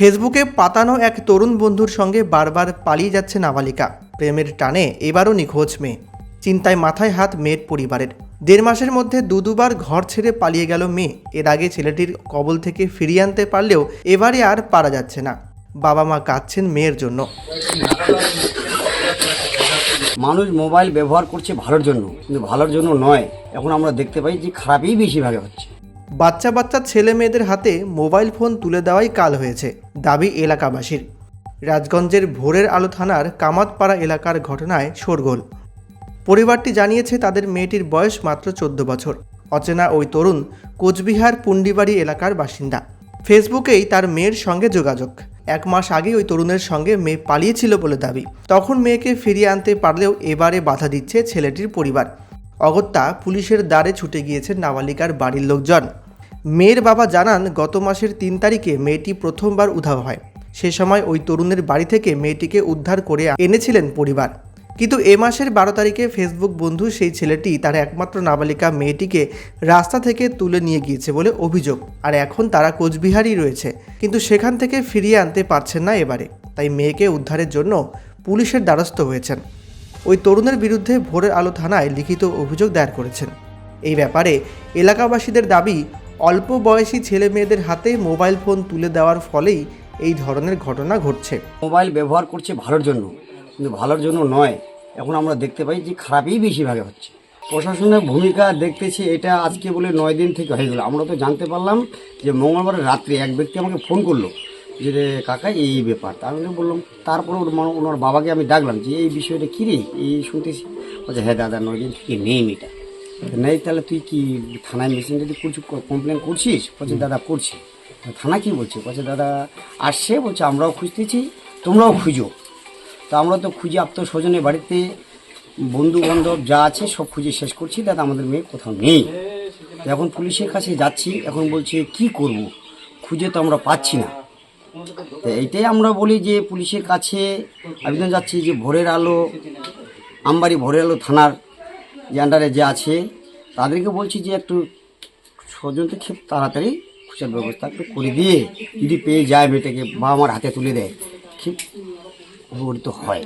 ফেসবুকে পাতানো এক তরুণ বন্ধুর সঙ্গে বারবার পালিয়ে যাচ্ছে নাবালিকা। প্রেমের টানে এবারও নিখোঁজ মেয়ে। চিন্তায় মাথায় হাত মেয়ের পরিবারের। দেড় মাসের মধ্যে দু দুবার ঘর ছেড়ে পালিয়ে গেল মেয়ে। এর আগে ছেলেটির কবল থেকে ফিরিয়ে আনতে পারলেও এবারে আর পারা যাচ্ছে না। বাবা মা কাঁদছেন মেয়ের জন্য। মানুষ মোবাইল ব্যবহার করছে ভালোর জন্য, কিন্তু ভালোর জন্য নয়। এখন আমরা দেখতে পাই যে খারাপই বেশিরভাগে হচ্ছে। বাচ্চা বাচ্চা ছেলে মেয়েদের হাতে মোবাইল ফোন তুলে দেওয়াই কাল হয়েছে, দাবি এলাকাবাসীর। রাজগঞ্জের ভোরের আলো থানার কামাতপাড়া এলাকার ঘটনায় শোরগোল। পরিবারটি জানিয়েছে তাদের মেয়েটির বয়স মাত্র চোদ্দ বছর। অচেনা ওই তরুণ কোচবিহার পুন্ডিবাড়ি এলাকার বাসিন্দা। ফেসবুকেই তার মেয়ের সঙ্গে যোগাযোগ। এক মাস আগে ওই তরুণের সঙ্গে মেয়ে পালিয়েছিল বলে দাবি। তখন মেয়েকে ফিরিয়ে আনতে পারলেও এবারে বাধা দিচ্ছে ছেলেটির পরিবার। অগত্যা পুলিশের দ্বারে ছুটে গিয়েছেন নাবালিকার বাড়ির লোকজন। মেয়ের বাবা জানান, গত মাসের তিন তারিখে মেয়েটি প্রথমবার উধাও হয়। সে সময় ওই তরুণের বাড়ি থেকে মেয়েটিকে উদ্ধার করে এনেছিলেন পরিবার। কিন্তু এ মাসের বারো তারিখে ফেসবুক বন্ধু সেই ছেলেটি তার একমাত্র নাবালিকা মেয়েটিকে রাস্তা থেকে তুলে নিয়ে গিয়েছে বলে অভিযোগ। আর এখন তারা কোচবিহারই রয়েছে। কিন্তু সেখান থেকে ফিরিয়ে আনতে পারছেন না এবারে। তাই মেয়েকে উদ্ধারের জন্য পুলিশের দ্বারস্থ হয়েছেন। ওই তরুণের বিরুদ্ধে ভোরের আলো থানায় লিখিত অভিযোগ দায়ের করেছেন। এই ব্যাপারে এলাকাবাসীদের দাবি, অল্প বয়সী ছেলে মেয়েদের হাতে মোবাইল ফোন তুলে দেওয়ার ফলেই এই ধরনের ঘটনা ঘটছে। মোবাইল ব্যবহার করছে ভালোর জন্য, কিন্তু ভালোর জন্য নয়। এখন আমরা দেখতে পাই যে খারাপই বেশিরভাগে হচ্ছে। প্রশাসনের ভূমিকা দেখতেছি এটা আজকে বলে নয় দিন থেকে হয়ে গেল। আমরা তো জানতে পারলাম যে মঙ্গলবার রাত্রে এক ব্যক্তি আমাকে ফোন করল। যে রে কাকা, এই ব্যাপার। তা আমি বললাম, তারপরে ওর মা- ওনার বাবাকে আমি ডাকলাম যে, এই বিষয়টা কী রে? এই শুনতেছি। বলছে হ্যাঁ দাদা, নয় দিন থেকে নেই মেয়েটা। নেই, তাহলে তুই কি থানায় মেশিন যদি কিছু কমপ্লেন করছিস? বলছে, দাদা, করছি। থানা কি বলছে? বলছে, দাদা, আসছে। বলছে, আমরাও খুঁজতেছি, তোমরাও খুঁজো। তো আমরা তো খুঁজে আত্মস্বজনের বাড়িতে বন্ধু বান্ধব যা আছে সব খুঁজে শেষ করছি। দাদা, আমাদের মেয়ে কোথাও নেই। এখন পুলিশের কাছে যাচ্ছি, এখন বলছে, কি করব? খুঁজে তো আমরা পাচ্ছি না। তো এইটাই আমরা বলি যে পুলিশের কাছে আবেদন যাচ্ছি যে ভোরের আলো, আমবাড়ি ভোরের আলো থানার যে আন্ডারে যে আছে, তাদেরকে বলছি যে একটু স্বজনকে খুব তাড়াতাড়ি খুচার ব্যবস্থা একটু করে দিয়ে যদি পেয়ে যায় মেয়েটাকে বা আমার হাতে তুলে দেয় খুব উপকৃত হয়।